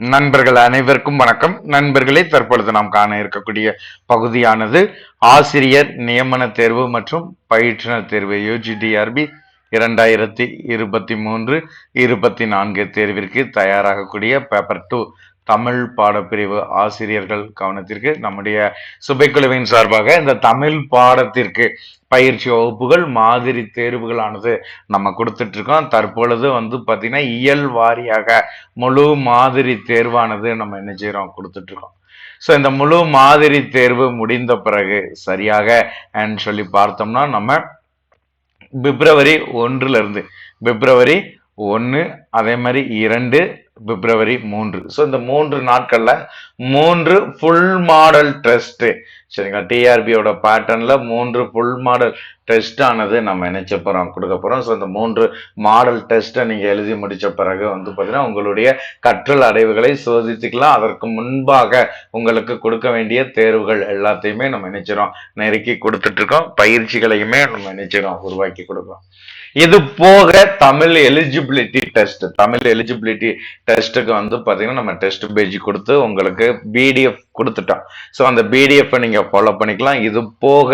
நண்பர்கள் அனைவருக்கும் வணக்கம். நண்பர்களே தற்பொழுது நாம் காண இருக்கக்கூடிய பகுதியானது ஆசிரியர் நியமன தேர்வு மற்றும் பயிற்றுனர் தேர்வு யூஜிடிஆர்பி இரண்டாயிரத்தி இருபத்தி மூன்று இருபத்தி நான்கு தேர்விற்கு தயாராகக்கூடிய பேப்பர் டூ தமிழ் பாடப்பிரிவு ஆசிரியர்கள் கவனத்திற்கு நம்முடைய சுபைக்குழுவின் சார்பாக இந்த தமிழ் பாடத்திற்கு பயிற்சி வகுப்புகள் மாதிரி தேர்வுகளானது நம்ம கொடுத்துட்டு இருக்கோம் தற்பொழுது வந்து பார்த்தீங்கன்னா இயல் வாரியாக முழு மாதிரி தேர்வானது நம்ம என்ன செய்கிறோம் கொடுத்துட்டு இருக்கோம் ஸோ இந்த முழு மாதிரி தேர்வு முடிந்த பிறகு சரியாக சொல்லி பார்த்தோம்னா நம்ம பிப்ரவரி ஒன்றுல இருந்து பிப்ரவரி ஒன்று அதே மாதிரி இரண்டு பிப்ரவரி மூன்று. ஸோ இந்த மூன்று நாட்களில் மூன்று ஃபுல் மாடல் டெஸ்ட் சரிங்களா? டிஆர்பியோட பேட்டர்ன்ல மூன்று ஃபுல் மாடல் டெஸ்ட் ஆனது நம்ம நினைச்ச போறோம்? கொடுக்க போறோம். ஸோ இந்த மூன்று மாடல் டெஸ்ட்டை நீங்க எழுதி முடிச்ச பிறகு வந்து பார்த்தீங்கன்னா உங்களுடைய கற்றல் அடைவுகளை சோதித்துக்கலாம். அதற்கு முன்பாக உங்களுக்கு கொடுக்க வேண்டிய தேர்வுகள் எல்லாத்தையுமே நம்ம நினைச்சிடும் நெருக்கி கொடுத்துட்டு இருக்கோம். பயிற்சிகளையுமே நம்ம நினைச்சிடும் உருவாக்கி கொடுக்குறோம். இது போக Tamil eligibility test Tamil eligibility டெஸ்ட்டுக்கு வந்து பார்த்தீங்கன்னா நம்ம டெஸ்ட் பேஜ் கொடுத்து உங்களுக்கு பிடிஎஃப் கொடுத்துட்டோம். ஸோ அந்த பிடிஎஃப்பை நீங்கள் ஃபாலோ பண்ணிக்கலாம். இது போக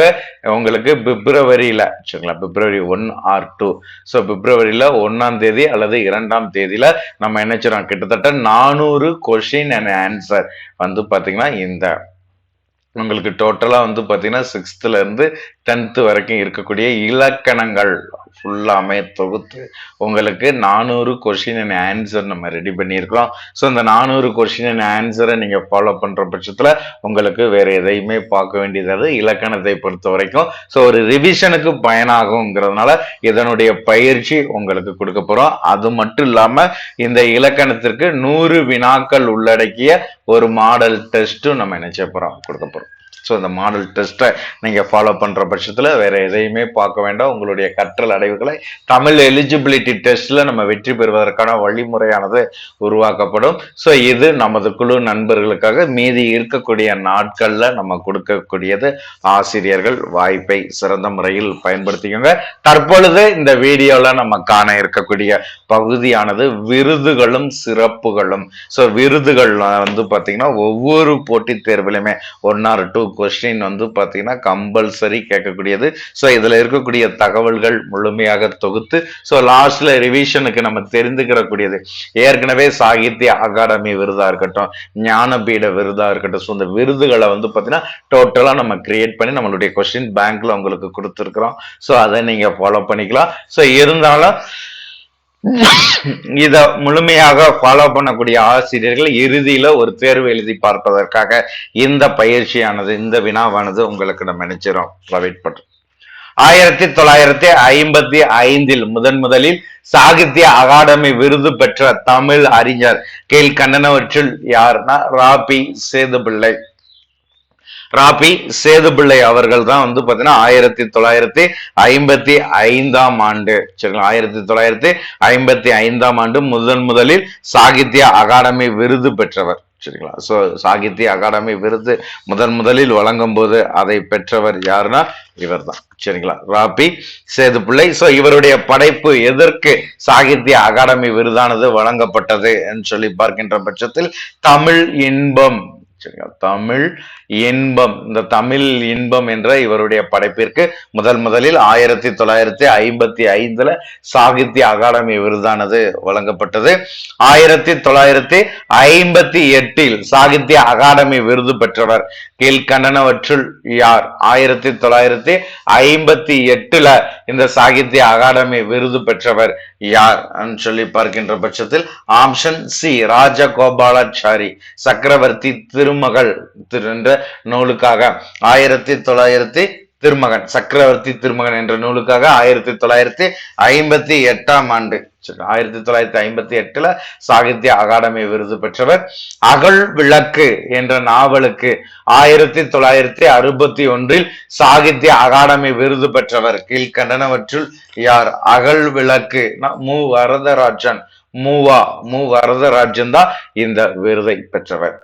உங்களுக்கு பிப்ரவரியில் சரிங்களா February one or two. So பிப்ரவரியில் ஒன்றாம் தேதி அல்லது இரண்டாம் தேதியில் நம்ம என்ன செய்கிறோம் கிட்டத்தட்ட நானூறு கொஷின் அண்ட் ஆன்சர் வந்து பார்த்தீங்கன்னா இந்த உங்களுக்கு டோட்டலாக வந்து பார்த்தீங்கன்னா சிக்ஸ்த்துலேருந்து டென்த்து வரைக்கும் இருக்கக்கூடிய இலக்கணங்கள் ஃபுல்லாமே தொகுத்து. உங்களுக்கு நானூறு கொஷின் அண்ட் ஆன்சர் நம்ம ரெடி பண்ணியிருக்கிறோம். ஸோ இந்த நானூறு கொஷின் அண்ட் ஆன்சரை நீங்கள் ஃபாலோ பண்ணுற பட்சத்தில் உங்களுக்கு வேறு எதையுமே பார்க்க வேண்டியது இலக்கணத்தை பொறுத்த வரைக்கும். ஸோ ஒரு ரிவிஷனுக்கு பயனாகுங்கிறதுனால இதனுடைய பயிற்சி உங்களுக்கு கொடுக்க போகிறோம் அது மட்டும் இல்லாமல் இந்த இலக்கணத்திற்கு நூறு வினாக்கள் உள்ளடக்கிய ஒரு மாடல் டெஸ்ட்டும் நம்ம நினைச்ச போகிறோம் கொடுக்க போகிறோம் ஸோ இந்த மாடல் டெஸ்ட்டை நீங்கள் ஃபாலோ பண்ணுற பட்சத்தில் வேற எதையுமே பார்க்க வேண்டாம். உங்களுடைய கற்றல் அடைவுகளை தமிழ் எலிஜிபிலிட்டி டெஸ்ட்டில் நம்ம வெற்றி பெறுவதற்கான வழிமுறையானது உருவாக்கப்படும். ஸோ இது நமது குழு நண்பர்களுக்காக மீதி இருக்கக்கூடிய நாட்களில் நம்ம கொடுக்கக்கூடியது. ஆசிரியர்கள் வாய்ப்பை சிறந்த முறையில் பயன்படுத்திக்கோங்க. தற்பொழுது இந்த வீடியோவில் நம்ம காண இருக்கக்கூடிய பகுதியானது விருதுகளும் சிறப்புகளும். ஸோ விருதுகள் வந்து பார்த்தீங்கன்னா ஒவ்வொரு போட்டித் தேர்விலுமே ஒன் ஆர் டூ கொஸ்டின் வந்து பார்த்தீங்கன்னா கம்பல்சரி கேட்கக்கூடியது. ஸோ இதில் இருக்கக்கூடிய தகவல்கள் முழுமையாக தொகுத்து ஸோ லாஸ்ட்ல ரிவிஷனுக்கு நம்ம தெரிந்துக்கிறக்கூடியது. ஏற்கனவே சாகித்ய அகாடமி விருதா இருக்கட்டும் ஞானபீட விருதா இருக்கட்டும் ஸோ இந்த விருதுகளை வந்து பார்த்தீங்கன்னா டோட்டலாக நம்ம கிரியேட் பண்ணி நம்மளுடைய கொஸ்டின் பேங்க்ல உங்களுக்கு கொடுத்துருக்குறோம். ஸோ அதை நீங்கள் ஃபாலோ பண்ணிக்கலாம். ஸோ இருந்தாலும் இத முழுமையாக ஃபாலோ பண்ணக்கூடிய ஆசிரியர்கள் இறுதியில ஒரு தேர்வு எழுதி பார்ப்பதற்காக இந்த பயிற்சியானது இந்த வினாவானது உங்களுக்கு நம்ம நினைச்சிடும் ப்ரொவைட் பண்றோம் ஆயிரத்தி தொள்ளாயிரத்தி ஐம்பத்தி ஐந்தில் முதன் முதலில் சாகித்ய அகாடமி விருது பெற்ற தமிழ் அறிஞர் கீழ்கண்டனவற்றில் யாருன்னா ராபி சேதுபிள்ளை. ராபி சேதுபிள்ளை அவர்கள் தான் வந்து பாத்தீங்கன்னா ஆயிரத்தி தொள்ளாயிரத்தி ஐம்பத்தி ஐந்தாம் ஆண்டு. சரிங்களா? ஆயிரத்தி தொள்ளாயிரத்தி ஐம்பத்தி ஐந்தாம் ஆண்டு முதன் முதலில் சாகித்ய அகாடமி விருது பெற்றவர். சரிங்களா? ஸோ சாகித்ய அகாடமி விருது முதன் முதலில் வழங்கும் போது அதை பெற்றவர் யாருன்னா? இவர் தான் சரிங்களா? ராபி சேதுப்பிள்ளை ஸோ இவருடைய படைப்பு எதற்கு சாகித்ய அகாடமி விருதானது வழங்கப்பட்டது என்று சொல்லி பார்க்கின்ற பட்சத்தில் தமிழ் இன்பம். சரிங்களா? தமிழ் இன்பம். இந்த தமிழ் இன்பம் என்ற இவருடைய படைப்பிற்கு முதல் முதலில் ஆயிரத்தி தொள்ளாயிரத்தி ஐம்பத்தி ஐந்துல சாகித்ய அகாடமி விருதானது வழங்கப்பட்டது. ஆயிரத்தி தொள்ளாயிரத்தி ஐம்பத்தி எட்டில் சாகித்ய அகாடமி விருது பெற்றவர் கீழ்கண்டனவற்றுள் யார்? ஆயிரத்தி தொள்ளாயிரத்தி ஐம்பத்தி எட்டுல இந்த சாகித்ய அகாடமி விருது பெற்றவர் யார்? சொல்லி பார்க்கின்ற பட்சத்தில் ஆப்ஷன் சி. ராஜகோபாலாச்சாரி சக்கரவர்த்தி திரு திருமகள் என்ற நூலுக்காக ஆயிரத்தி தொள்ளாயிரத்தி திருமகன் சக்கரவர்த்தி திருமகன் என்ற நூலுக்காக ஆயிரத்தி தொள்ளாயிரத்தி ஐம்பத்தி எட்டாம் ஆண்டு ஆயிரத்தி தொள்ளாயிரத்தி ஐம்பத்தி எட்டுல சாகித்ய அகாடமி விருது பெற்றவர். அகழ் விளக்கு என்ற நாவலுக்கு ஆயிரத்தி தொள்ளாயிரத்தி அறுபத்தி ஒன்றில் சாகித்ய அகாடமி விருது பெற்றவர். கீழ்கண்டனவற்றுள் யார்? அகழ் விளக்கு. மு. வரதராஜன். மூவா மு வரதராஜன் தான் இந்த விருதை பெற்றவர்.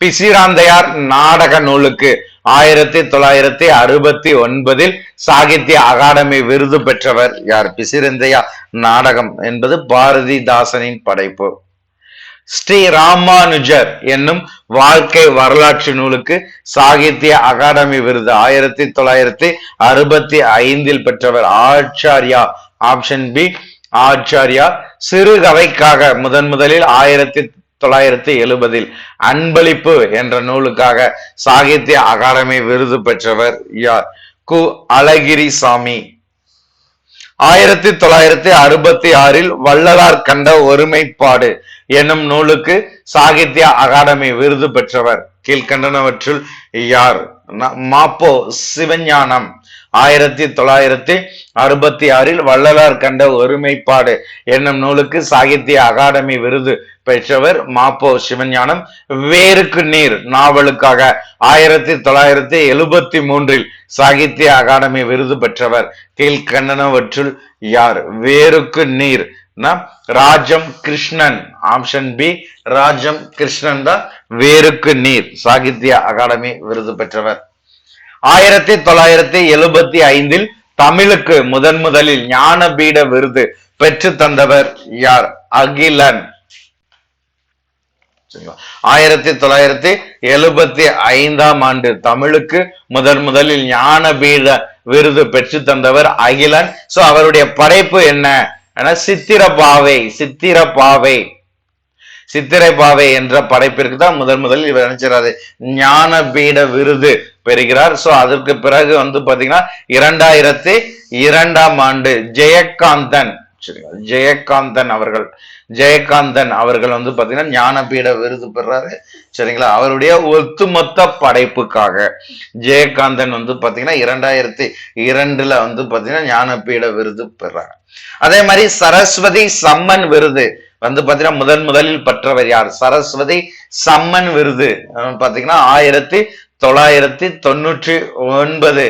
பிசிராந்தையார் நாடக நூலுக்கு ஆயிரத்தி தொள்ளாயிரத்தி அறுபத்தி ஒன்பதில் சாகித்ய அகாடமி விருது பெற்றவர் யார்? பிசிரந்தையா நாடகம் என்பது பாரதிதாசனின் படைப்பு. ஸ்ரீ ராமானுஜர் என்னும் வாழ்க்கை வரலாற்று நூலுக்கு சாகித்ய அகாடமி விருது ஆயிரத்தி தொள்ளாயிரத்தி அறுபத்தி ஐந்தில் பெற்றவர் ஆச்சாரியா ஆப்ஷன் பி ஆச்சாரியா சிறுகவைக்காக முதன் முதலில் ஆயிரத்தி தொள்ளாயிரத்தி எழுபதில் அன்பளிப்பு என்ற நூலுக்காக சாகித்ய அகாடமி விருது பெற்றவர் யார்? கு. அழகிரிசாமி. ஆயிரத்தி தொள்ளாயிரத்தி அறுபத்தி ஆறில் வள்ளலார் கண்ட ஒருமைப்பாடு என்னும் நூலுக்கு சாகித்ய அகாடமி விருது பெற்றவர் கீழ்கண்டனவற்றுள் யார்? மாப்போ சிவஞானம். ஆயிரத்தி தொள்ளாயிரத்தி அறுபத்தி ஆறில் வள்ளலார் கண்ட ஒருமைப்பாடு என்னும் நூலுக்கு சாகித்ய அகாடமி விருது பெற்றவர் மாப்போ சிவஞானம். வேருக்கு நீர் நாவலுக்காக ஆயிரத்தி தொள்ளாயிரத்தி எழுபத்தி மூன்றில் சாகித்ய அகாடமி விருது பெற்றவர். கீழ்கண்டனவற்றுள் யார்? வேருக்கு நீர். ராஜம் கிருஷ்ணன். ஆப்ஷன் பி ராஜம் கிருஷ்ணன் தான். வேருக்கு நீர். சாகித்ய அகாடமி விருது பெற்றவர். ஆயிரத்தி தொள்ளாயிரத்தி எழுபத்தி ஐந்தில் தமிழுக்கு முதன் முதலில் ஞானபீட விருது பெற்று தந்தவர் யார்? அகிலன். ஆயிரத்தி தொள்ளாயிரத்தி எழுபத்தி ஐந்தாம் ஆண்டு தமிழுக்கு முதன் முதலில் ஞானபீட விருது பெற்று தந்தவர் அகிலன். சோ அவருடைய படைப்பு என்ன? சித்திரப்பாவை சித்திரப்பாவை சித்திரை பாவை என்ற படைப்பிற்கு தான் முதன் முதலில் இவர் நினைச்சாரு ஞான பீட விருது பெறுகிறார். சோ அதற்கு பிறகு வந்து பாத்தீங்கன்னா இரண்டாயிரத்தி இரண்டாம் ஆண்டு ஜெயகாந்தன் சரிங்களா? ஜெயகாந்தன் அவர்கள் ஜெயகாந்தன் அவர்கள் வந்து பாத்தீங்கன்னா ஞானபீட விருது பெறாரு. சரிங்களா? அவருடைய ஒத்துமொத்த படைப்புக்காக ஜெயகாந்தன் வந்து பாத்தீங்கன்னா இரண்டாயிரத்தி இரண்டுல வந்து பாத்தீங்கன்னா ஞானபீட விருது பெறாங்க அதே மாதிரி சரஸ்வதி சம்மன் விருது வந்து பாத்தீங்கன்னா முதன் முதலில் பெற்றவர் யார்? சரஸ்வதி சம்மன் விருது. பாத்தீங்கன்னா ஆயிரத்தி தொள்ளாயிரத்தி தொண்ணூற்றி ஒன்பது.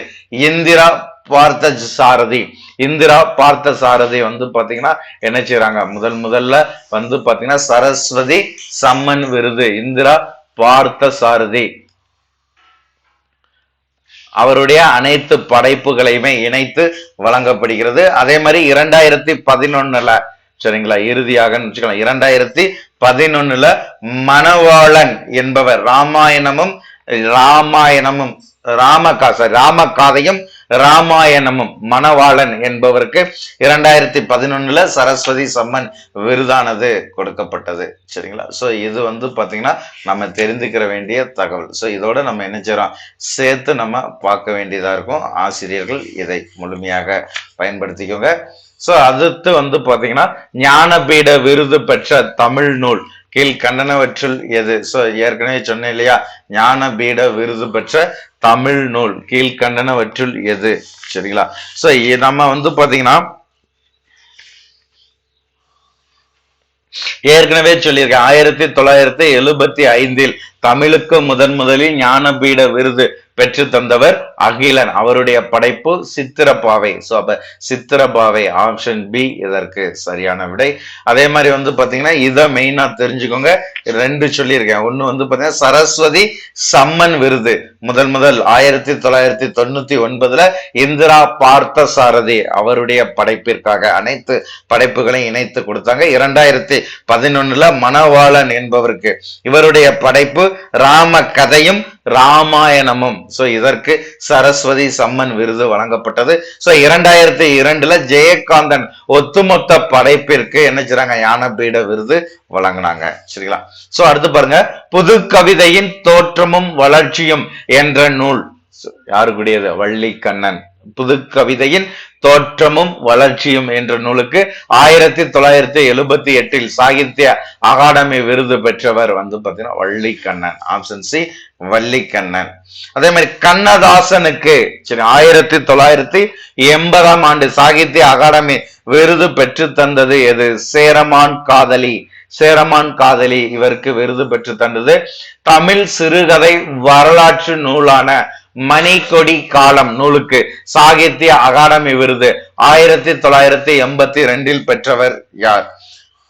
இந்திரா பார்த்த சாரதி இந்திரா பார்த்த சாரதி வந்து பாத்தீங்கன்னா என்ன செய்யறாங்க முதல் முதல்ல வந்து பாத்தீங்கன்னா சரஸ்வதி சம்மன் விருது. இந்திரா பார்த்த சாரதி அவருடைய அனைத்து படைப்புகளையுமே இணைத்து வழங்கப்படுகிறது. அதே மாதிரி இரண்டாயிரத்தி பதினொன்னுல சரிங்களா? இறுதியாக வச்சுக்கலாம். இரண்டாயிரத்தி பதினொன்னுல மணவாளன் என்பவர் ராமாயணமும் ராமாயணமும் ராமகா சாரி ராமகாதையும் ராமாயணமும் மணவாளன் என்பவருக்கு இரண்டாயிரத்தி பதினொன்னுல சரஸ்வதி சம்மன் விருதானது கொடுக்கப்பட்டது. சரிங்களா? சோ இது வந்து பாத்தீங்கன்னா நம்ம தெரிந்துக்கிற வேண்டிய தகவல். சோ இதோட நம்ம என்ன செய்யறோம் சேர்த்து நம்ம பார்க்க வேண்டியதா இருக்கும். ஆசிரியர்கள் இதை முழுமையாக பயன்படுத்திக்கோங்க. சோ அடுத்து வந்து பாத்தீங்கன்னா ஞானபீட விருது பெற்ற தமிழ் நூல். கீழ் கண்டனவற்றில் எது? சோ ஏற்கனவே சொன்னேன் இல்லையா? ஞானபீட விருது பெற்ற தமிழ் நூல். கீழ் கண்டனவற்றில் எது? சரிங்களா? சோ நம்ம வந்து பாத்தீங்கன்னா ஏற்கனவே சொல்லியிருக்கேன். ஆயிரத்தி தொள்ளாயிரத்தி எழுபத்தி ஐந்தில் தமிழுக்கு முதன் முதலில் ஞானபீட விருது பெற்று தந்தவர் அகிலன். அவருடைய படைப்பு சித்திரப்பாவை. சோ அப்ப சித்திரப்பாவை ஆப்ஷன் பி இதற்கு சரியான விடை. அதே மாதிரி வந்து பாத்தீங்கன்னா இதை மெயினா தெரிஞ்சுக்கோங்க. ரெண்டு சொல்லியிருக்கேன். ஒண்ணு வந்து பாத்தீங்கன்னா சரஸ்வதி சம்மன் விருது. முதல் முதல் ஆயிரத்தி தொள்ளாயிரத்தி தொண்ணூத்தி ஒன்பதுல இந்திரா பார்த்த சாரதி அவருடைய படைப்பிற்காக அனைத்து படைப்புகளையும் இணைத்து கொடுத்தாங்க. இரண்டாயிரத்தி பதினொன்னுல மணவாளன் என்பவருக்கு இவருடைய படைப்பு ராம கதையும் ராமாயணமும். சோ இதற்கு சரஸ்வதி சம்மன் விருது வழங்கப்பட்டது. சோ இரண்டாயிரத்தி இரண்டுல ஜெயகாந்தன் ஒத்துமொத்த படைப்பிற்கு என்ன செய்றாங்க? ஞானபீட விருது வழங்கினாங்க. சரிங்களா? சோ அடுத்து பாருங்க. புது கவிதையின் தோற்றமும் வளர்ச்சியும் என்ற நூல். யாருக்குடையது வள்ளி கண்ணன் புது கவிதையின் தோற்றமும் வளர்ச்சியும் என்ற நூலுக்கு ஆயிரத்தி தொள்ளாயிரத்தி எழுபத்தி எட்டில் சாகித்ய அகாடமி விருது பெற்றவர் வந்து பார்த்தீங்கன்னா வள்ளிக்கண்ணன் ஆப்ஷன் சி வள்ளிக்கண்ணன். அதே மாதிரி கண்ணதாசனுக்கு சரி ஆயிரத்தி தொள்ளாயிரத்தி எண்பதாம் ஆண்டு சாகித்ய அகாடமி விருது பெற்று தந்தது எது? சேரமான் காதலி. சேரமான் காதலி இவருக்கு விருது பெற்று தந்தது தமிழ் சிறுகதை வரலாற்று நூலான மணிக்கொடி காலம் நூலுக்கு சாகித்ய அகாடமி விருது. ஆயிரத்தி தொள்ளாயிரத்தி எண்பத்தி ரெண்டில் பெற்றவர் யார்?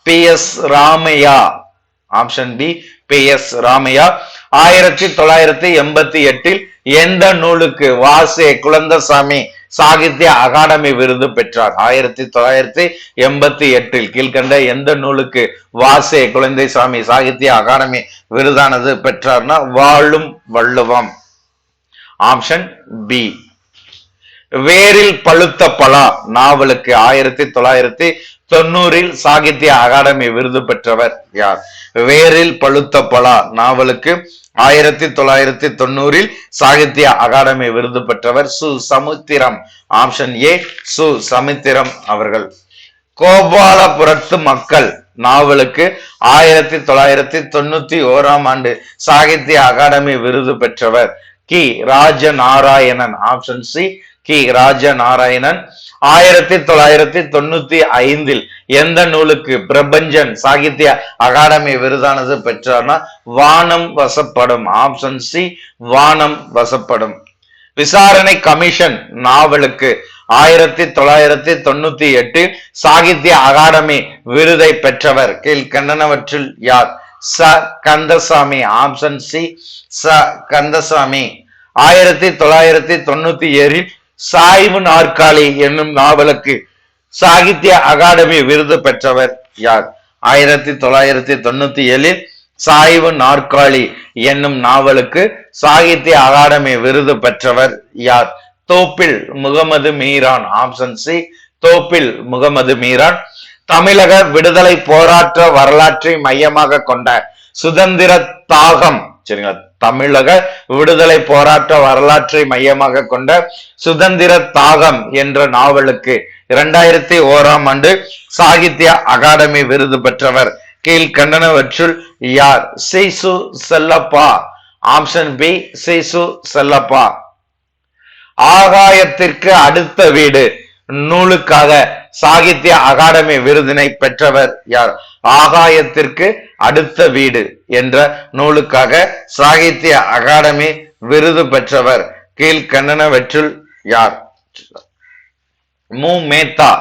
P S Ramaiah. Option B P S Ramaiah. ஆயிரத்தி தொள்ளாயிரத்தி எண்பத்தி எட்டில் எந்த நூலுக்கு வாசே குழந்தசாமி சாகித்ய அகாடமி விருது பெற்றார்? ஆயிரத்தி தொள்ளாயிரத்தி எண்பத்தி எட்டில் கீழ்கண்ட எந்த நூலுக்கு வாசே குழந்தைசாமி சாகித்ய அகாடமி விருதானது பெற்றார்னா வாழும் வள்ளுவம். ஆப்ஷன் பி வேரில் பழுத்த பலா. நாவலுக்கு ஆயிரத்தி தொள்ளாயிரத்தி தொண்ணூறில் சாகித்ய அகாடமி விருது பெற்றவர் யார்? வேரில் பழுத்த பலா. நாவலுக்கு ஆயிரத்தி தொள்ளாயிரத்தி தொண்ணூறில் சாகித்ய அகாடமி விருது பெற்றவர் சு சமுத்திரம் ஆப்ஷன் ஏ சு சமுத்திரம் அவர்கள். கோபாலபுரத்து மக்கள். நாவலுக்கு ஆயிரத்தி தொள்ளாயிரத்தி தொண்ணூத்தி ஓராம் ஆண்டு சாகித்ய அகாடமி விருது பெற்றவர் கி ராஜநாராயணன் ஆப்ஷன் சி கி ராஜ நாராயணன் ஆயிரத்தி தொள்ளாயிரத்தி தொண்ணூத்தி ஐந்தில் எந்த நூலுக்கு பிரபஞ்சன் சாகித்ய அகாடமி விருதானது பெற்றார்னா வானம் வசப்படும் ஆப்ஷன் சி வானம் வசப்படும். விசாரணை கமிஷன் நாவலுக்கு ஆயிரத்தி தொள்ளாயிரத்தி தொண்ணூத்தி எட்டில் சாகித்ய அகாடமி விருதை பெற்றவர் கீழ்கண்டனவற்றில் யார்? ச கந்தசாமி ஆப்ஷன் சி ச கந்தசாமி. ஆயிரத்தி தொள்ளாயிரத்தி தொண்ணூத்தி ஏழில் சாய்வு நாற்காலி என்னும் நாவலுக்கு சாகித்ய அகாடமி விருது பெற்றவர் யார்? ஆயிரத்தி தொள்ளாயிரத்தி தொண்ணூத்தி ஏழில் சாய்வு நாற்காலி என்னும் நாவலுக்கு சாகித்ய அகாடமி விருது பெற்றவர் யார்? Thoppil Mohammed Meeran option C Thoppil Mohammed Meeran. தமிழக விடுதலை போராட்ட வரலாற்றை மையமாக கொண்ட சுதந்திர தாகம் சரிங்களா? தமிழக விடுதலை போராட்ட வரலாற்றை மையமாக கொண்ட சுதந்திர தாகம் என்ற நாவலுக்கு இரண்டாயிரத்தி ஓராம் ஆண்டு சாகித்ய அகாடமி விருது பெற்றவர் கீழ்கண்டனவற்றுள் யார்? சிசு செல்லப்பா. ஆப்ஷன் பி சிசு செல்லப்பா. ஆகாயத்திற்கு அடுத்த வீடு. நூலுக்காக சாகித்ய அகாடமி விருதினை பெற்றவர் யார்? ஆகாயத்திற்கு அடுத்த வீடு என்ற நூலுக்காக சாகித்ய அகாடமி விருது பெற்றவர் கீழ்கண்டனவற்றுள் யார்? மு. மேத்தா.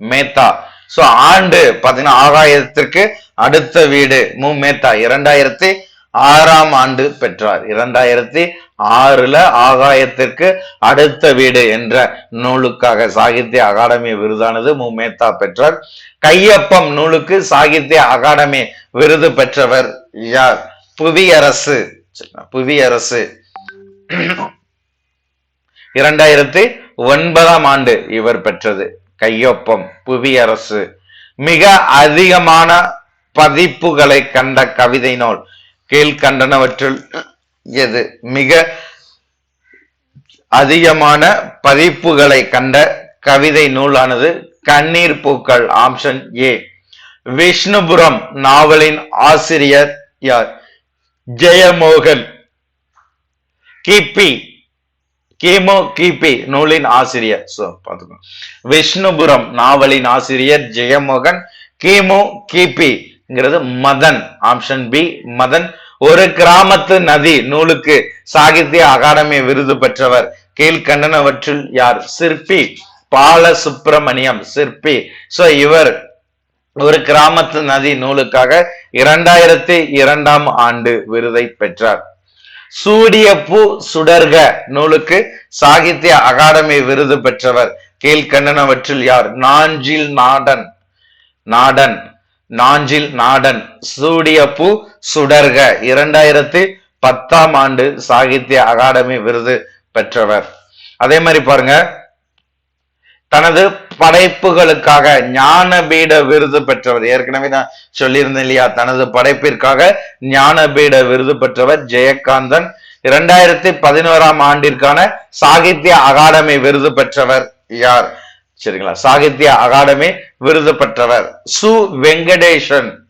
மேத்தா. சோ ஆண்டு பாத்தீங்கன்னா ஆகாயத்திற்கு அடுத்த வீடு மு. மேத்தா. இரண்டாயிரத்தி ஆறாம் ஆண்டு பெற்றார். இரண்டாயிரத்தி ஆறுல ஆகாயத்திற்கு அடுத்த வீடு என்ற நூலுக்காக சாகித்ய அகாடமி விருதானது மு. மேத்தா பெற்றார். கையொப்பம் நூலுக்கு சாகித்ய அகாடமி விருது பெற்றவர் யார்? புவியரசு. புவியரசு. இரண்டாயிரத்தி ஒன்பதாம் ஆண்டு இவர் பெற்றது. கையொப்பம் புவியரசு. மிக அதிகமான பதிப்புகளை கண்ட கவிதை நூல். கீழ்கண்டனவற்றில் எது? மிக அதிகமான பதிப்புகளை கண்ட கவிதை நூலானது கண்ணீர் பூக்கள் ஆப்ஷன் ஏ. விஷ்ணுபுரம் நாவலின் ஆசிரியர் யார்? ஜெயமோகன். கிபி. கிமு கிபி நூலின் ஆசிரியர். சோ விஷ்ணுபுரம் நாவலின் ஆசிரியர் ஜெயமோகன் கிமு கிபிங்கிறது மதன் ஆப்ஷன் பி மதன். ஒரு கிராமத்து நதி நூலுக்கு சாகித்ய அகாடமி விருது பெற்றவர் கீழ்கண்டனவற்றில் யார்? சிற்பி பாலசுப்பிரமணியம் சிற்பி. சோ இவர் ஒரு கிராமத்து நதி நூலுக்காக இரண்டாயிரத்தி இரண்டாம் ஆண்டு விருதை பெற்றார். சூடிய பூ சுடர்க நூலுக்கு சாகித்ய அகாடமி விருது பெற்றவர் கீழ்கண்டனவற்றில் யார்? நாஞ்சில் நாடன். நாடன். நாஞ்சில் நாடன். சூடிய பூ சுடர்க. இரண்டாயிரத்தி பத்தாம் ஆண்டு சாகித்ய அகாடமி விருது பெற்றவர். அதே மாதிரி பாருங்க. தனது படைப்புகளுக்காக ஞானபீட விருது பெற்றவர். ஏற்கனவே நான் சொல்லியிருந்தேன் இல்லையா? தனது படைப்பிற்காக ஞானபீட விருது பெற்றவர் ஜெயகாந்தன். இரண்டாயிரத்தி பதினோராம் ஆண்டிற்கான சாகித்ய அகாடமி விருது பெற்றவர் யார்? சரிங்களா? சாகித்ய அகாடமி விருது பெற்றவர் சு வெங்கடேஷன்.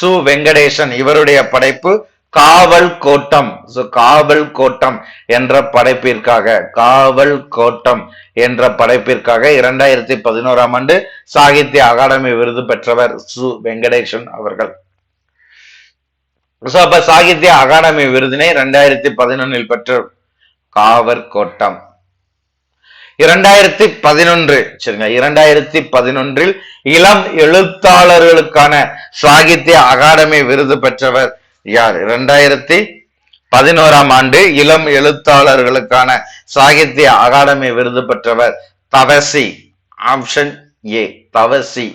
சு வெங்கடேசன் இவருடைய படைப்பு காவல் கோட்டம். சு காவல் கோட்டம் என்ற படைப்பிற்காக காவல் கோட்டம் என்ற படைப்பிற்காக இரண்டாயிரத்தி பதினோராம் ஆண்டு சாகித்ய அகாடமி விருது பெற்றவர் சு வெங்கடேசன் அவர்கள். So, அப்ப சாகித்ய அகாடமி விருதினை இரண்டாயிரத்தி பதினொன்னில் பெற்ற காவல் கோட்டம். இரண்டாயிரத்தி பதினொன்று சரிங்க இரண்டாயிரத்தி பதினொன்றில் இளம் எழுத்தாளர்களுக்கான சாகித்ய அகாடமி விருது பெற்றவர் யார்? இரண்டாயிரத்தி பதினோராம் ஆண்டு இளம் எழுத்தாளர்களுக்கான சாகித்ய அகாடமி விருது பெற்றவர் தவசி ஆப்ஷன் ஏ தவசி.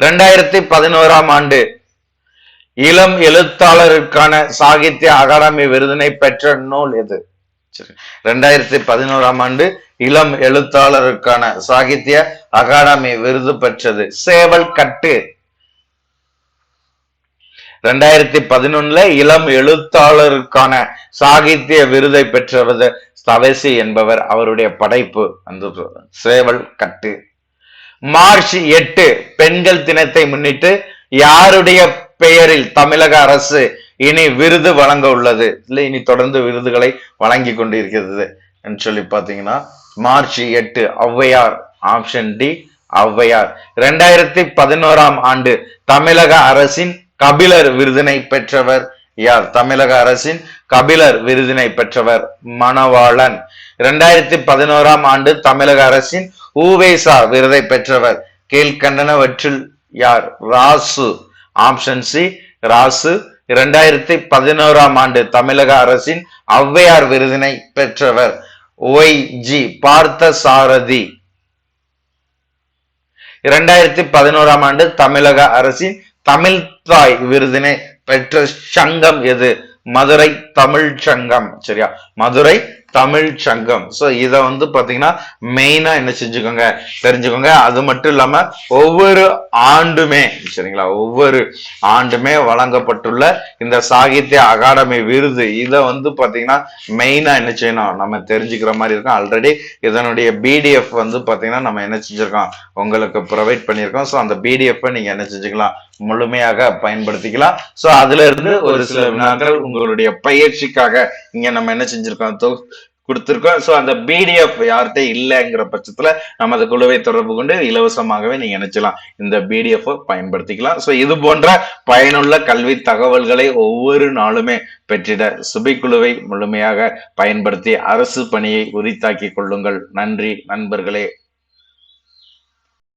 ரெண்டாயிரத்தி பதினோராம் ஆண்டு இளம் எழுத்தாளருக்கான சாகித்ய அகாடமி விருதினை பெற்ற நூல் எது? சரி ரெண்டாயிரத்தி பதினோராம் ஆண்டு இளம் எழுத்தாளருக்கான சாகித்ய அகாடமி விருது பெற்றது. சேவல் கட்டு. ரெண்டாயிரத்தி பதினொன்னுல இளம் எழுத்தாளருக்கான சாகித்ய விருதை பெற்றவர் தவசி என்பவர். அவருடைய படைப்பு அந்த சேவல் கட்டு. மார்ச் எட்டு பெண்கள் தினத்தை முன்னிட்டு யாருடைய பெயரில் தமிழக அரசு இனி விருது வழங்க உள்ளது. இல்லை இனி தொடர்ந்து விருதுகளை வழங்கி கொண்டிருக்கிறது. என்று சொல்லி பாத்தீங்கன்னா மார்ச் எட்டு ஔவையார் ஆப்ஷன் டி ஔவையார். ரெண்டாயிரத்தி பதினோராம் ஆண்டு தமிழக அரசின் கபிலர் விருதினை பெற்றவர் யார்? தமிழக அரசின் கபிலர் விருதினை பெற்றவர் மணவாளன். இரண்டாயிரத்தி பதினோராம் ஆண்டு தமிழக அரசின் ஊவேசா விருதை பெற்றவர் கீழ்கண்டனவற்றில் யார்? ராசு. Option C Rasu. இரண்டாயிரத்தி பதினோராம் ஆண்டு தமிழக அரசின் ஔவையார் விருதினை பெற்றவர் ஒய் ஜி பார்த்த சாரதி இரண்டாயிரத்தி பதினோராம் ஆண்டு தமிழக அரசின் தமிழ் தாய் விருதினை பெற்ற சங்கம் எது? மதுரை தமிழ் சங்கம். சரியா? மதுரை தமிழ் சங்கம். சோ இத வந்து பாத்தீங்கன்னா மெயினா என்ன செஞ்சுக்கோங்க? தெரிஞ்சுக்கோங்க. அது மட்டும் இல்லாம ஒவ்வொரு ஆண்டுமே சரிங்களா? ஒவ்வொரு ஆண்டுமே வழங்கப்பட்டுள்ள இந்த சாகித்ய அகாடமி விருது. இத வந்து பாத்தீங்கன்னா மெயினா என்ன செய்யணும்? நம்ம தெரிஞ்சுக்கிற மாதிரி இருக்கும். ஆல்ரெடி இதனுடைய பிடிஎஃப் வந்து பாத்தீங்கன்னா நம்ம என்ன செஞ்சிருக்கோம்? உங்களுக்கு ப்ரொவைட் பண்ணியிருக்கோம். ஸோ அந்த பிடிஎஃப் நீங்க என்ன செஞ்சுக்கலாம்? முழுமையாக பயன்படுத்திக்கலாம். சோ அதுல இருந்து ஒரு சில வினாக்கள் உங்களுடைய பயிற்சிக்காக இங்க நம்ம என்ன செஞ்சிருக்கோம்? கொடுத்துருக்கோம். ஸோ அந்த பிடிஎஃப் யார்கிட்ட இல்லைங்கிற பட்சத்தில் நமது குழுவை தொடர்பு கொண்டு இலவசமாகவே நீங்கள் நினைச்சலாம் இந்த பிடிஎஃப் பயன்படுத்திக்கலாம். ஸோ இது போன்ற பயனுள்ள கல்வி தகவல்களை ஒவ்வொரு நாளுமே பெற்றிட சுபை குழுவை முழுமையாக பயன்படுத்தி அரசு பணியை உரித்தாக்கி கொள்ளுங்கள். நன்றி நண்பர்களே.